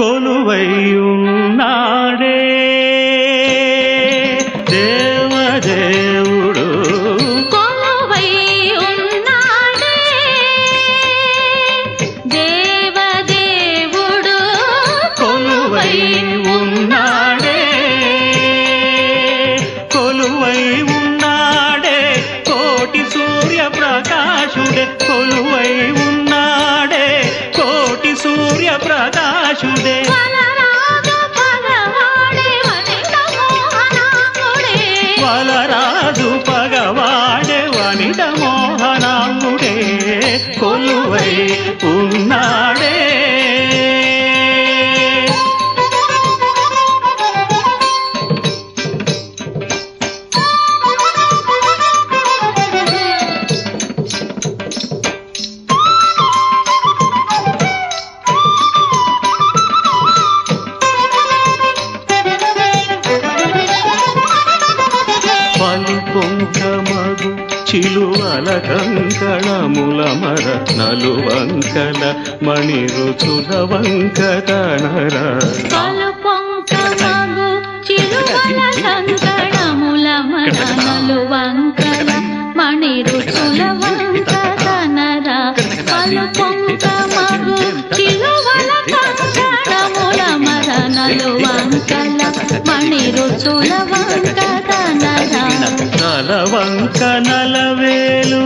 కొలువై ఉన్నాడే దేవదేవుడు కొలువై ఉన్నాడే దేవదేవుడు కొలువై ఉన్నాడే కొలువై ఉన్నాడే కోటి సూర్య ప్రకాశుడే కొలువై ప్రకాశుడే వలరాజు పగవాడే వనిత మోహనాంగుడే. కొలువై ఉన్నాడే చిలువల కంకణముల మర నలువంకల మణి రుచుల వంకతనర కంకణముల మరణలు వంకల మణి రుచుల వంకతనర పలు కంకణముల మణి రుచుల వంకతనర నల వంక నలవేలు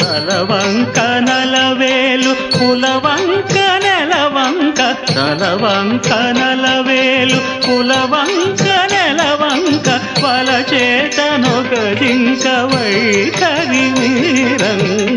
తలవంక నలవేలు కులవంక నెలవంక. తలవంక నలవేలు కులవంక చేతనొక జింక వైఖరి వీరంగ.